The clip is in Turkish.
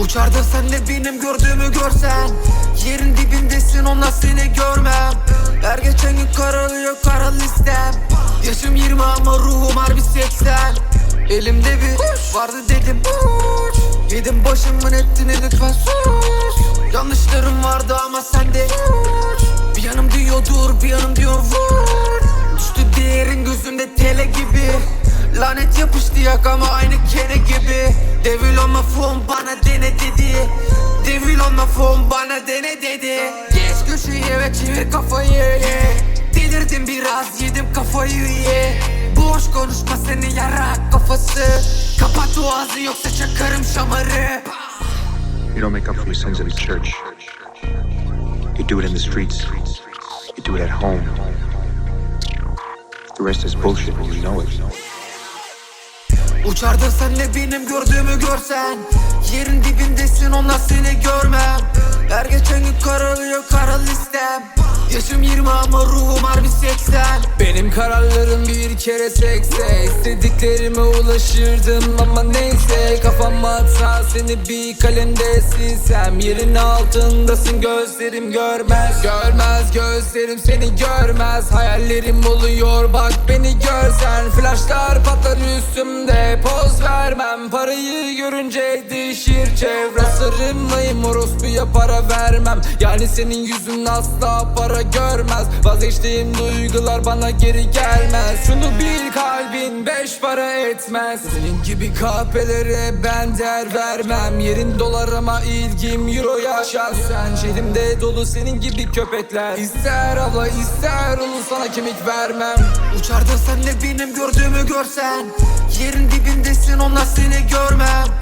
Uçarda sen de benim gördüğümü görsen. Yerin dibindesin onlar seni görmem. Her geçen gün karalıyor kara listem. Yaşım 20 ama ruhum harbi 80 Elimde bir vardı dedim. Uç Yedim başımın etini lütfen sus. Yanlışlarım vardı ama sende uç Bir yanım diyor dur bir yanım diyor vur. Düştü değerin gözümde tele gibi Lanet yapıştı yakama aynı kene gibi Devil on my phone bana dene dedi Devil on my phone bana dene dedi Geç köşeye ve çevir kafayı ye Delirdim biraz yedim kafayı ye Boş konuşma seni yarak kafası Kapat o ağzı yoksa çakarım şamarı You don't make up for your sins in the church. You do it in the streets. You do it at home. The rest is bullshit and you know it. Uçarda sen de benim gördüğümü görsen. Yerin dibindesin onlar seni görmem. Her geçen gün karalıyor kara listem. Yaşım 20 ama ruhum harbi 80 Benim kararlarım bir kere sekse İstediklerime ulaşırdım ama neyse. Kafam atsa seni bir kalemde silsem. Yerin altındasın gözlerim görmez. Görmez gözlerim seni görmez. Hayallerim oluyor bak beni görsen. Flashlar patlar üstümde vermem Parayı görünce değişir çevre Sırrımlayım orospuya para vermem. Yani senin yüzün asla para görmez. Vazgeçtiğim duygular bana geri gelmez. Şunu bil kalbin beş para etmez. Senin gibi kahpelere ben değer vermem. Yerin dolar ama ilgim euroya şahsen Şehrimde dolu senin gibi köpekler. İster abla ister ulu sana kemik vermem. Uçarda sen de benim gördüğümü görsen. Yerin dibindesin onlar seni görmem